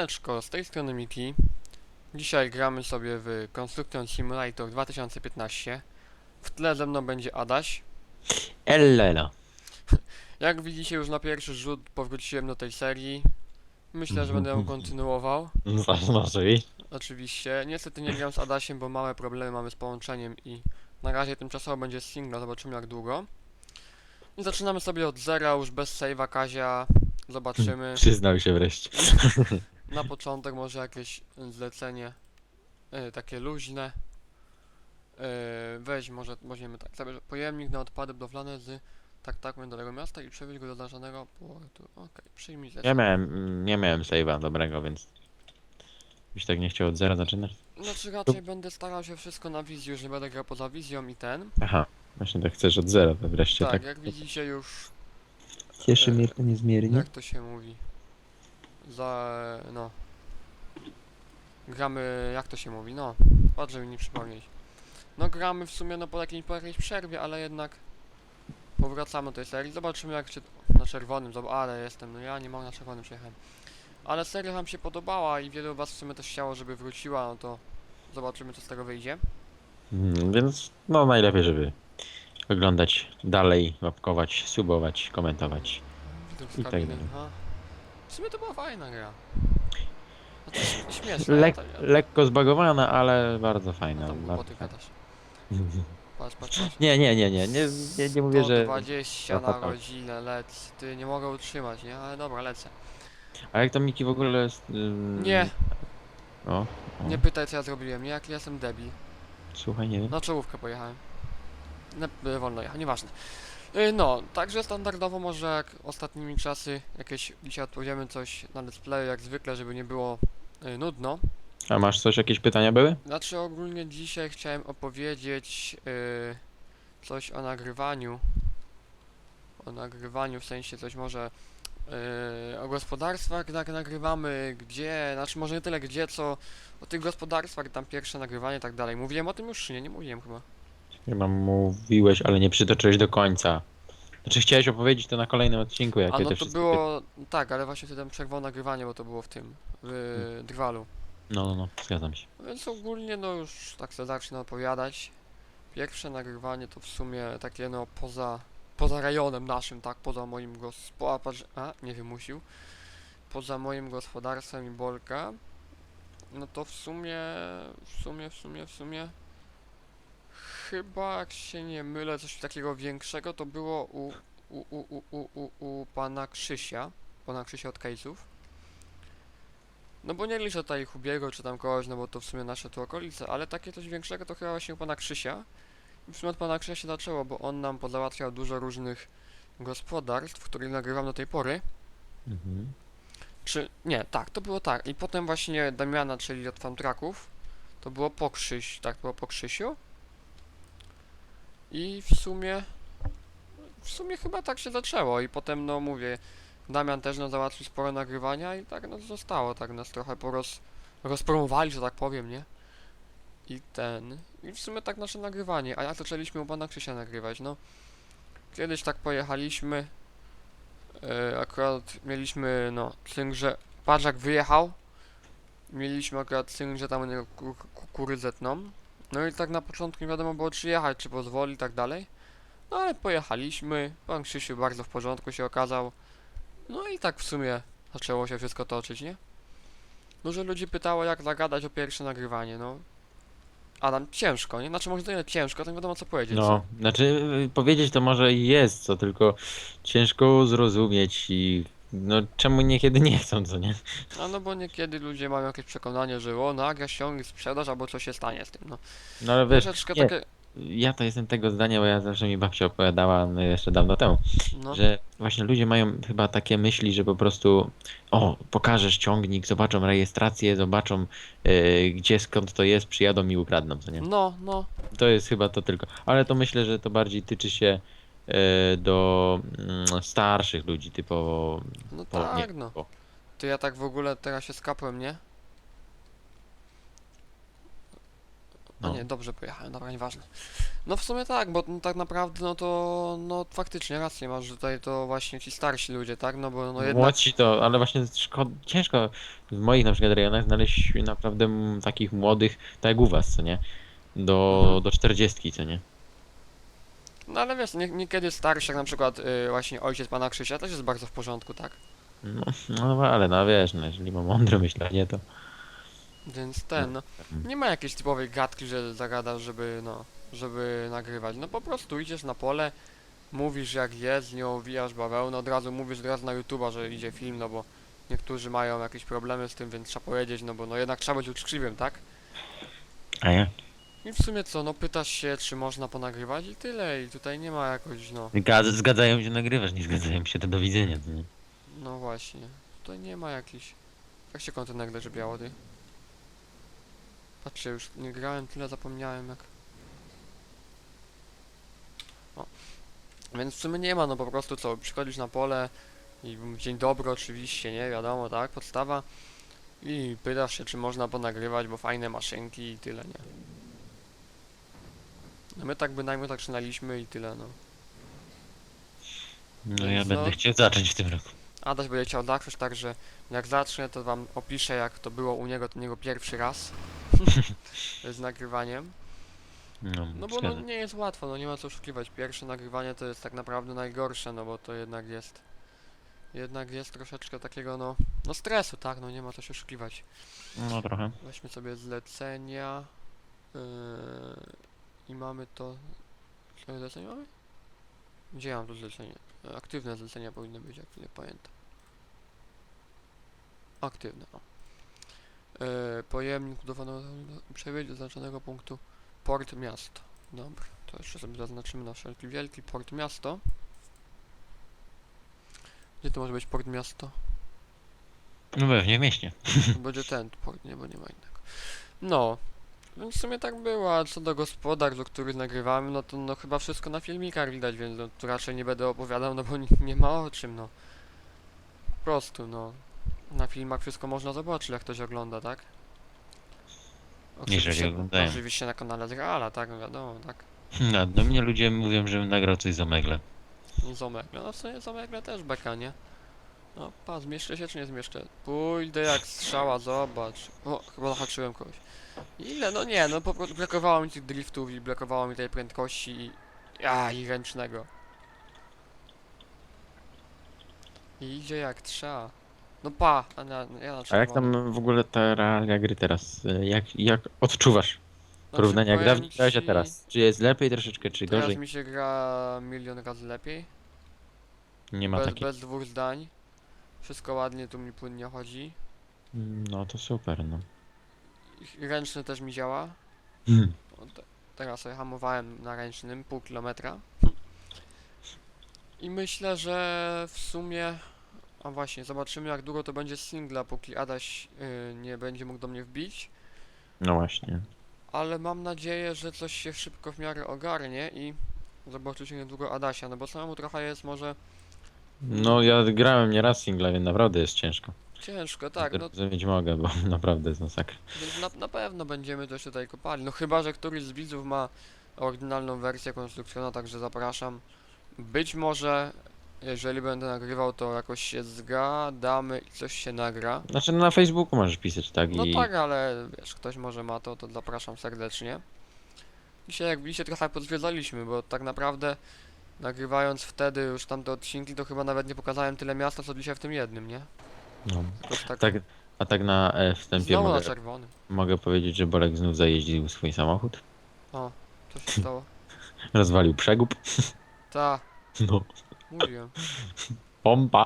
Siemaneczko, z tej strony Miki. Dzisiaj gramy sobie w Construction Simulator 2015. W tle ze mną będzie Adaś. Ellela. Jak widzicie już na pierwszy rzut powróciłem do tej serii. Myślę, że będę ją kontynuował. Zaznaczyj. Oczywiście. Niestety nie gram z Adasiem, bo małe problemy mamy z połączeniem i na razie tymczasowo będzie single, zobaczymy jak długo. I zaczynamy sobie od zera, już bez save'a Kazia. Zobaczymy. Przyznał się wreszcie. Na początek może jakieś zlecenie e, takie luźne. E, weź może weźmiemy tak, zabierz pojemnik na odpady budowlane z tak tak do Dolnego Miasta i przewieźć go do zaznaczonego portu. Okej, przyjmij Nie zlecenie. miałem, nie miałem save'a dobrego, więc... Byś tak nie chciał od zera zaczynać? Znaczy raczej będę starał się wszystko na wizji, już nie będę grał poza wizją i ten. Aha. Właśnie tak chcesz od zera to wreszcie, Tak, tak? jak widzicie już, Cieszy e, mnie to niezmiernie. jak to się mówi, za, no, gramy, jak to się mówi, no, żeby mi nie przypomnieć. No gramy w sumie no po jakiejś, po jakiejś przerwie, ale jednak powracamy do tej serii. Zobaczymy jak się na czerwonym, zob- ale jestem, no ja nie mogę na czerwonym przyjechać. Ale seria wam się podobała i wielu was w sumie też chciało, żeby wróciła, no to zobaczymy co z tego wyjdzie. Mm, więc no najlepiej, żeby oglądać dalej, łapkować, subować, komentować. I tak dalej. aha. W sumie to była fajna gra. Znaczy śmieszna. Lek, lekko zbagowana, ale bardzo No fajna. tam bardzo głupoty fajna. gadasz. Patrz, patrz, patrz. Nie, nie, nie, nie, nie, nie, nie mówię, że... 20 Ja na tak. godzinę, lec. Ty nie mogę utrzymać, nie? Ale dobra, lecę. A jak to Miki w ogóle... jest, ym, Nie, O, nie pytaj co ja zrobiłem, nie? Jak ja jestem debil. słuchaj, nie wiem. Na czołówkę pojechałem. Y, wolno jechać, nieważne. Y, No, także standardowo może jak ostatnimi czasy jakieś dzisiaj odpowiemy coś na let's playu jak zwykle, żeby nie było y, nudno. A masz coś, jakieś pytania były? Znaczy ogólnie dzisiaj chciałem opowiedzieć y, coś o nagrywaniu. O nagrywaniu, w sensie coś może o gospodarstwach, jak nagrywamy, gdzie, znaczy może nie tyle gdzie, co o tych gospodarstwach, tam pierwsze nagrywanie i tak dalej. Mówiłem o tym już, czy nie? Nie mówiłem chyba. Chyba mówiłeś, ale nie przytoczyłeś do końca. Znaczy chciałeś opowiedzieć to na kolejnym odcinku, jakie A no te to wszystkie... było, tak, ale właśnie wtedy przerwało nagrywanie, bo to było w tym, w Drwalu. No, no, no, zgadzam się. Więc ogólnie no już tak sobie zacznę opowiadać. Pierwsze nagrywanie to w sumie takie no poza, poza rejonem naszym, tak, poza moim gospodarstwem, a nie wymusił, poza moim gospodarstwem i Bolka. No to w sumie, w sumie, w sumie, w sumie chyba jak się nie mylę coś takiego większego to było u, u, u, u, u, u, u pana Krzysia, pana Krzysia od Case'ów. No bo nie liczę tutaj Hubiego czy tam kogoś, no bo to w sumie nasze tu okolice, ale takie coś większego to chyba właśnie u pana Krzysia. I w sumie od pana Krzysia się zaczęło, bo on nam pozałatwiał dużo różnych gospodarstw, których nagrywam do tej pory. Mhm. Czy, nie, tak, to było tak. I potem właśnie Damiana, czyli od Fantraków, to było po Krzyś, tak, było po Krzysiu. I w sumie, w sumie chyba tak się zaczęło i potem, no mówię, Damian też nam załatwił sporo nagrywania i tak no zostało, tak nas trochę poroz, rozpromowali, że tak powiem, nie? I ten, i w sumie tak nasze nagrywanie, a jak zaczęliśmy u pana Krzysia nagrywać, no. Kiedyś tak pojechaliśmy, e, akurat mieliśmy, no, cynk, że patrz jak wyjechał, mieliśmy akurat cynk, że tam u niego ku- ku- kukurydzę tną. No i tak na początku nie wiadomo było czy jechać, czy pozwoli i tak dalej. No ale pojechaliśmy, pan Krzysiu bardzo w porządku się okazał. No i tak w sumie zaczęło się wszystko toczyć, nie? Dużo ludzi pytało jak zagadać o pierwsze nagrywanie, no. Adam, ciężko, nie? Znaczy może to nie ciężko, to nie wiadomo co powiedzieć. No, znaczy y, powiedzieć to może i jest, co tylko ciężko zrozumieć i no czemu niekiedy nie chcą, co nie? A no bo niekiedy ludzie mają jakieś przekonanie, że o, nagra ściągnie sprzedaż albo co się stanie z tym, no. No ale wiesz, Troszeczkę nie, takie, ja to jestem tego zdania, bo ja zawsze mi babcia opowiadała no, jeszcze dawno temu, no. że właśnie ludzie mają chyba takie myśli, że po prostu o, pokażesz ciągnik, zobaczą rejestrację, zobaczą y, gdzie, skąd to jest, przyjadą i ukradną, co nie? No, no, To jest chyba to tylko. Ale to myślę, że to bardziej tyczy się e, do mm, starszych ludzi, typowo. no po- tak, nie, no. po- To ja tak w ogóle teraz się skapłem, nie? No No. nie, dobrze pojechałem, dobra, nieważne. No w sumie tak, bo no, tak naprawdę no to, no faktycznie rację masz, że tutaj to właśnie ci starsi ludzie, tak? No bo no jednak, Młodsi to, ale właśnie szko- ciężko w moich na przykład rejonach znaleźć naprawdę m- takich młodych, tak jak u was, co nie? Do, Mhm. do 40, co nie? No ale wiesz, nie, niekiedy starszy, jak na przykład y, właśnie ojciec pana Krzysia też jest bardzo w porządku, tak? No, no ale no wiesz, no, jeżeli ma mądre myślenie, to... Więc ten, no, nie ma jakiejś typowej gadki, że zagadasz, żeby, no, żeby nagrywać. No po prostu idziesz na pole, mówisz jak jest, nie owijasz bawełny, od razu mówisz od razu na YouTube'a, że idzie film, no bo niektórzy mają jakieś problemy z tym, więc trzeba powiedzieć, no bo no jednak trzeba być uczciwym, tak? A ja? I w sumie co, no pytasz się, czy można ponagrywać i tyle, i tutaj nie ma jakoś, no, Zgadza- Zgadzają się nagrywasz, nie zgadzają się to do widzenia, co nie? no właśnie, tutaj nie ma jakichś, jak się kontener leży biało, ty? Patrzcie, już nie grałem, tyle zapomniałem jak... O. Więc w sumie nie ma, no po prostu co, przychodzisz na pole i dzień dobry oczywiście, nie, wiadomo, tak, podstawa i pytasz się, czy można ponagrywać, bo fajne maszynki i tyle, nie. No my tak bynajmniej tak zaczynaliśmy i tyle, no. No ja Więc będę no- chciał zacząć w tym roku. Adaś będzie chciał zacząć, także jak zacznę, to wam opiszę, jak to było u niego, to niego pierwszy raz z nagrywaniem. No, No bo no, nie jest łatwo, no nie ma co oszukiwać. Pierwsze nagrywanie to jest tak naprawdę najgorsze, no bo to jednak jest jednak jest troszeczkę takiego no, no stresu, tak, no nie ma co się oszukiwać. No trochę. Weźmy sobie zlecenia yy, i mamy to... Które zlecenie mamy? Gdzie ja mam to zlecenie? E, Aktywne zlecenia powinny być, jak nie pamiętam. Aktywne, o. Yy, pojemnik budowano przewiedź do zaznaczonego punktu port miasto. Dobra, to jeszcze sobie zaznaczymy na wszelki wielki port miasto. Gdzie to może być port miasto? No pewnie w mieście. Będzie ten port, nie, bo nie ma innego. No, więc w sumie tak było, a co do gospodarstw, o których nagrywamy, no to no chyba wszystko na filmikach widać, więc no, tu raczej nie będę opowiadał, no bo nie, ma o czym, no. Po prostu, no. Na filmach wszystko można zobaczyć, jak ktoś ogląda, tak? Jeżeli oglądają. Oczywiście na kanale Zreala, tak, no wiadomo, tak. No, do mnie ludzie mówią, żebym nagrał coś z Omegle. I Zomegle, no w sumie Zomegle też beka, nie? No, pa, zmieszczę się czy nie zmieszczę? Pójdę jak strzała, zobacz. O, chyba zahaczyłem kogoś. Ile? No nie, no po prostu brakowało mi tych driftów i brakowało mi tej prędkości i... A, i ręcznego. I idzie jak trzeba. No pa, a na, ja na A jak tam w ogóle ta realia gry teraz? Jak, jak odczuwasz Znaczy, porównanie jak dawniej grałeś, a teraz? Czy jest lepiej troszeczkę, czy Teraz gorzej? mi się gra milion razy lepiej. Nie ma Bez, takiej. bez dwóch zdań. Wszystko ładnie tu mi płynnie chodzi. No to super, no. I ręczny też mi działa. Hmm. O, te, teraz sobie hamowałem na ręcznym pół kilometra. I myślę, że w sumie. A właśnie, zobaczymy jak długo to będzie singla, póki Adaś y, nie będzie mógł do mnie wbić. No właśnie. Ale mam nadzieję, że coś się szybko w miarę ogarnie i zobaczycie niedługo Adasia, no bo samemu trochę jest może No ja grałem nieraz singla, więc naprawdę jest ciężko. ciężko, tak, no Zrozumieć mogę, bo naprawdę jest masakra. Więc na, na pewno będziemy coś tutaj kopali. No chyba, że któryś z widzów ma oryginalną wersję konstrukcyjną, także zapraszam. Być może, jeżeli będę nagrywał, to jakoś się zgadamy i coś się nagra. Znaczy na Facebooku możesz pisać, tak? No I tak, ale wiesz, ktoś może ma to, to zapraszam serdecznie. Dzisiaj jak widzicie trochę pozwiedzaliśmy, bo tak naprawdę nagrywając wtedy już tamte odcinki, to chyba nawet nie pokazałem tyle miasta, co dzisiaj w tym jednym, nie? no. Jakoś tak, tak, a tak na e, wstępie znowu na mogę, czerwony. mogę powiedzieć, że Bolek znów zajeździł swój samochód. O, co się stało? Rozwalił przegub. Ta, No. mówiłem. Pompa.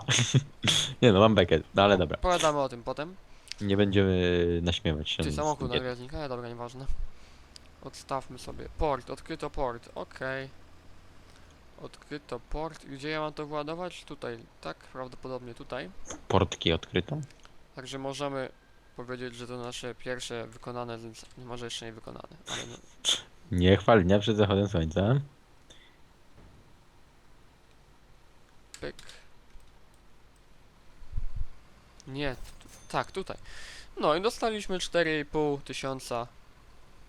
Nie no, mam bekę, no ale dobra. Pogadamy o tym potem. Nie będziemy naśmiewać się. Z- samochód nie- nawiaźnik, ale dobra, nieważne. Odstawmy sobie. Port, odkryto port, okej. Odkryto port. Gdzie ja mam to władować? Tutaj, tak? Prawdopodobnie tutaj. Portki odkryto. Także możemy powiedzieć, że to nasze pierwsze wykonane zlecenie. Może jeszcze nie wykonane, ale no, Nie chwal dnia przed zachodem słońca. pyk. Nie, tu, tak, tutaj. No i dostaliśmy 4,5 tysiąca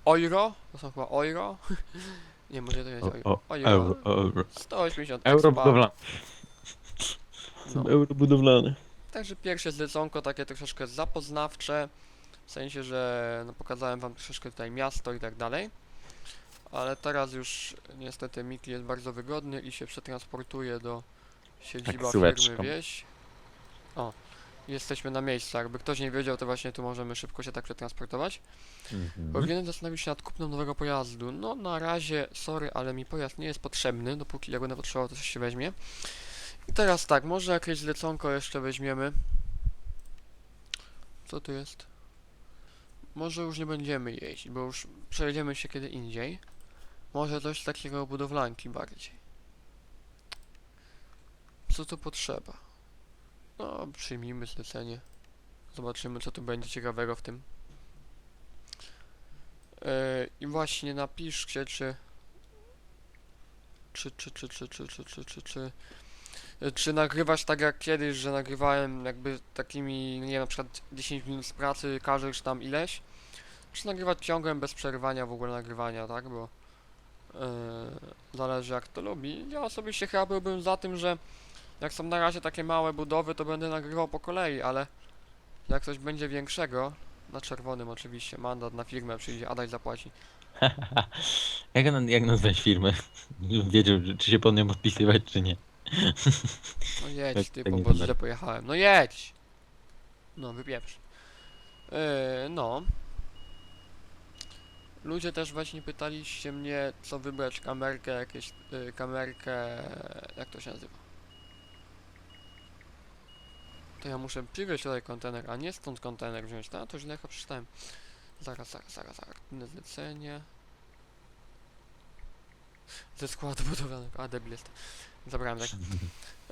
euro, to są chyba euro. Nie, może to jest O, euro. o, Euro. euro, euro. 180 Euro expa. budowlane. No. Euro budowlane. Także pierwsze zleconko takie troszeczkę zapoznawcze, w sensie, że no, pokazałem wam troszeczkę tutaj miasto i tak dalej. Ale teraz już niestety Miki jest bardzo wygodny i się przetransportuje do siedziba firmy Taksóweczką. wieś. O, jesteśmy na miejscu, jakby ktoś nie wiedział, to właśnie tu możemy szybko się tak przetransportować. Mhm. Powinienem zastanowić się nad kupnem nowego pojazdu. No na razie, sorry, ale mi pojazd nie jest potrzebny, dopóki jak będę potrzebował, to coś się weźmie. I teraz tak, może jakieś zleconko jeszcze weźmiemy. Co tu jest? Może już nie będziemy jeździć, bo już przejedziemy się kiedy indziej. Może coś takiego budowlanki bardziej. Co tu potrzeba? No, przyjmijmy zlecenie. Zobaczymy, co tu będzie ciekawego w tym. Yy, I właśnie napiszcie, czy czy, czy, czy, czy, czy, czy, czy, czy, czy, y, czy tak jak kiedyś, że nagrywałem jakby takimi, no nie wiem, na przykład 10 minut pracy, każesz tam ileś, czy nagrywać ciągłem bez przerywania w ogóle nagrywania, tak, bo yy, zależy jak to lubi. Ja osobiście chyba byłbym za tym, że jak są na razie takie małe budowy, to będę nagrywał po kolei, ale jak coś będzie większego, na czerwonym oczywiście, mandat na firmę przyjdzie, Adaś zapłaci. jak, na- jak nazwać firmę? Wiedział, czy się pod nią podpisywać, czy nie. No jedź Tak- ty, tak bo bo źle pojechałem. No jedź! No, wypieprz. Yy, no. Ludzie też właśnie pytaliście mnie, co wybrać kamerkę, jakieś yy, kamerkę, jak to się nazywa? To ja muszę przywieźć tutaj kontener, a nie stąd kontener wziąć, tak? To źle chyba przeczytałem. Zaraz, zaraz, zaraz, zaraz. Inne zlecenie. Ze składu budowlanego. A, debil jest. Zabrałem tak.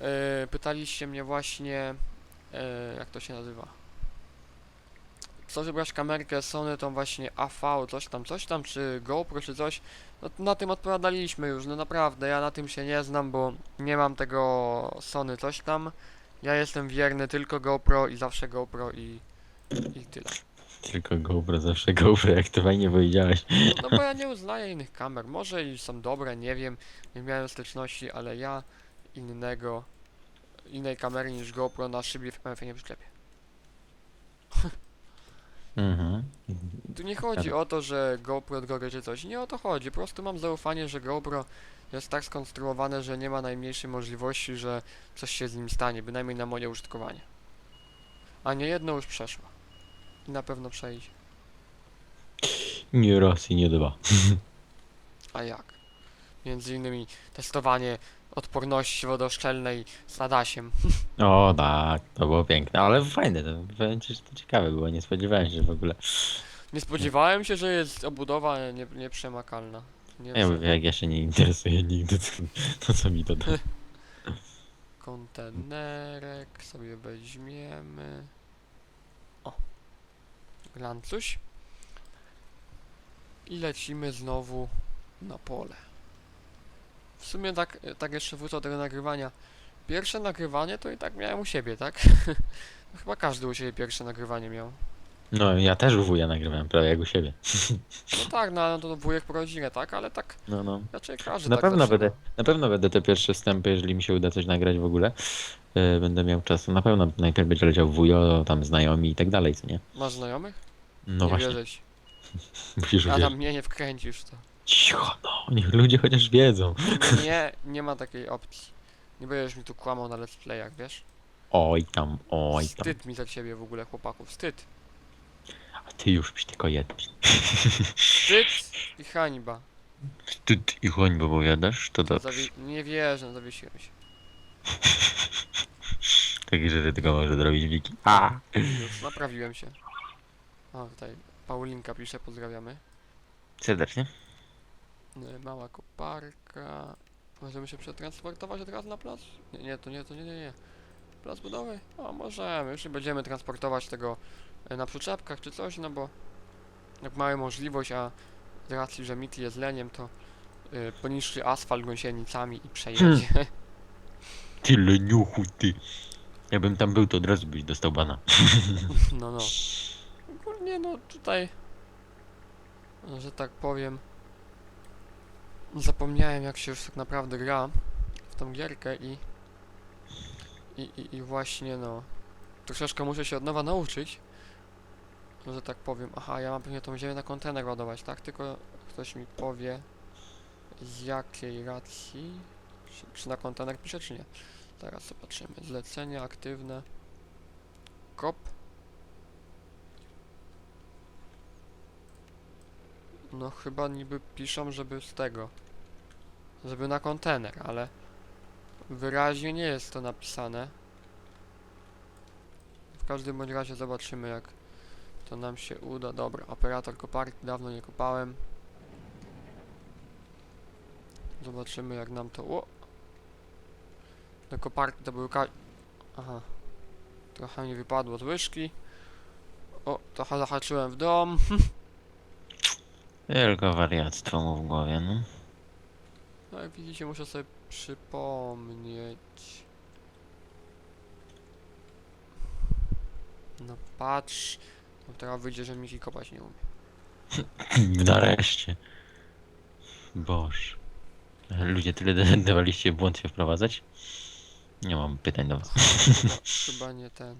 E, pytaliście mnie właśnie, e, jak to się nazywa? Co wybrać kamerkę Sony, tą właśnie AV, coś tam, coś tam, czy GoPro, czy coś? No, na tym odpowiadaliśmy już, no naprawdę, ja na tym się nie znam, bo nie mam tego Sony coś tam. Ja jestem wierny tylko GoPro i zawsze GoPro i, i tyle. Tylko GoPro, zawsze GoPro, jak to fajnie powiedziałeś. No bo ja nie uznaję innych kamer. Może i są dobre, nie wiem. Nie miałem styczności, ale ja innego, innej kamery niż GoPro na szybie w MF nie przyklepię. Mhm. Tu nie chodzi o to, że GoPro od góry czy coś. Nie o to chodzi. Po prostu mam zaufanie, że GoPro jest tak skonstruowane, że nie ma najmniejszej możliwości, że coś się z nim stanie, bynajmniej na moje użytkowanie. A nie jedno już przeszło. I na pewno przejdzie. Nie raz i nie dwa. A jak? Między innymi testowanie odporności wodoszczelnej z Adasiem. O tak, to było piękne, ale fajne, to, powiem ci, że to ciekawe było, nie spodziewałem się w ogóle. Nie spodziewałem się, że jest obudowa nie, nieprzemakalna. Nie Ja wiem, mówię, jak ja się nie interesuję nigdy, to, to co mi to da? kontenerek sobie weźmiemy. O. Glancuś. I lecimy znowu na pole. W sumie tak, tak jeszcze wrócę do tego nagrywania. Pierwsze nagrywanie to i tak miałem u siebie, tak? Chyba każdy u siebie pierwsze nagrywanie miał. No ja też u wuja nagrywałem, prawie jak u siebie. No tak, no ale to wujek po rodzinie, tak? Ale tak No, no. raczej każdy Na tak pewno zaczyna. będę, na pewno będę te pierwsze wstępy, jeżeli mi się uda coś nagrać w ogóle, yy, będę miał czas. Na pewno najpierw będzie leciał wujo, tam znajomi i tak dalej, co nie? Masz znajomych? No nie właśnie, musisz wiedzieć. Adam mnie nie wkręcisz to. Cicho, no, niech ludzie chociaż wiedzą. Nie, nie ma takiej opcji. Nie będziesz mi tu kłamał na let's playach, wiesz? Oj tam, oj tam. Wstyd mi za ciebie w ogóle, chłopaku, wstyd. A ty już byś tylko jedno. Wstyd i hańba. Ty, ty i choń, bo powiadasz, to dobrze. Zawi- nie wierzę, no zawiesiłem się. Takie rzeczy tylko może zrobić Wiki. A. Już, naprawiłem się. O, tutaj Paulinka pisze, pozdrawiamy. Serdecznie. E, Mała koparka. Możemy się przetransportować od razu na plac? Nie, nie, to nie, to nie, nie, nie. Plac budowy? O, możemy. Już nie będziemy transportować tego e, na przyczepkach czy coś, no bo jak mamy możliwość, a z racji, że Mitli jest leniem, to y, poniszczy asfalt gąsienicami i przejedzie. Ty leniuchu, ty. Jakbym tam był, to od razu byś dostał bana. no, no. Ogólnie, no tutaj że tak powiem, zapomniałem jak się już tak naprawdę gra w tą gierkę i i, i, i właśnie no troszeczkę muszę się od nowa nauczyć, że tak powiem. Aha, ja mam pewnie tą ziemię na kontener ładować, tak? Tylko ktoś mi powie z jakiej racji, czy, czy na kontener pisze, czy nie. Teraz zobaczymy. Zlecenie aktywne. Kop. No chyba niby piszą, żeby z tego. Żeby na kontener, ale wyraźnie nie jest to napisane. W każdym bądź razie zobaczymy jak to nam się uda. Dobra, operator koparki dawno nie kopałem. Zobaczymy jak nam to... O! Te koparki to były ka... Aha. Trochę mi wypadło z łyżki. O, trochę zahaczyłem w dom. Tylko wariactwo mu w głowie, no. No jak widzicie muszę sobie przypomnieć. No patrz. No teraz wyjdzie, że Miki kopać nie umie. Nareszcie. Boż. Ludzie, tyle da- dawaliście w błąd się wprowadzać? Nie mam pytań do was. Chyba, nie ten.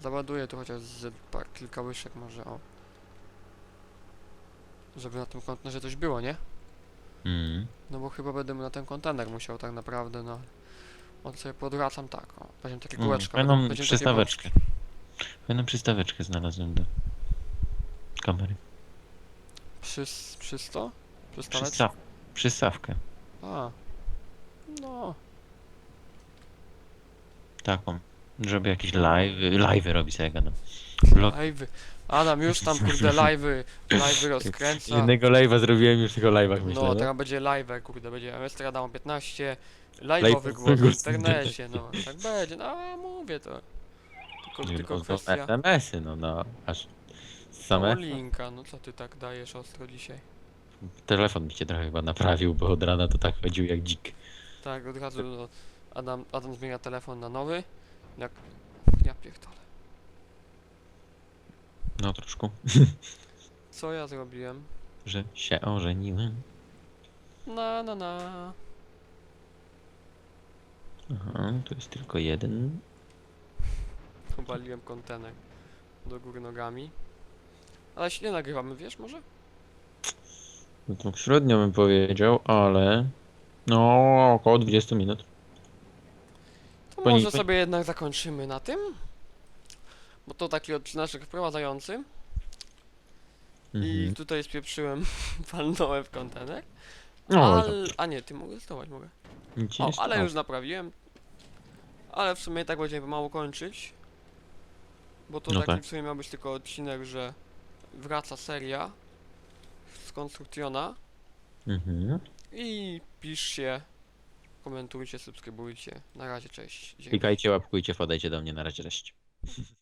Załaduję tu chociaż z kilka łyżek może o. Żeby na tym kontenerze coś było, nie? Mm. No bo chyba będę na ten kontener musiał tak naprawdę, no. On sobie podwracam tak, o. Weźmiemy takie Mm, kółeczko. Fajną takie przystaweczkę. Fajną przystaweczkę znalazłem do kamery. Przys, przysto? Przystawać? Przystaw przystawkę. A. No. Taką. Żeby jakieś live, live'y robi sobie gadam. Live'y. Adam już tam kurde live'y, live'y rozkręca. Jednego live'a zrobiłem już tylko live'ach myślę. No, No, teraz będzie live, kurde, będzie Amsterdam 15, live'owy Live'owy głos w internecie, no, tak będzie, no, a mówię to. Tylko, tylko no, to kwestia SMS-y, no, no, aż no, same. linka, no co ty tak dajesz ostro dzisiaj? Telefon mi się trochę chyba naprawił, bo od rana to tak chodził jak dzik. Tak, od razu no, Adam, Adam zmienia telefon na nowy, jak, ja pierdolę. No troszkę. Co ja zrobiłem? Że się ożeniłem. Na, na, na. Aha, tu jest tylko jeden. Obaliłem kontener do góry nogami. Ale się nie nagrywamy, wiesz może? No to średnio bym powiedział, ale... No, około 20 minut. To Pani- może sobie jednak zakończymy na tym. Bo to taki odcineczek wprowadzający. I Mhm. tutaj spieprzyłem, walnąłem w kontener. No, Al... A nie, ty mogę zdołać, mogę. nic O, ale już naprawiłem. Ale w sumie i tak będziemy pomału kończyć. Bo to No taki tak. w sumie miał być tylko odcinek, że wraca seria z Konstrukcjona. Mhm. I piszcie, komentujcie, subskrybujcie. Na razie, cześć. Dzięki. Klikajcie, łapkujcie, wpadajcie do mnie, na razie, cześć.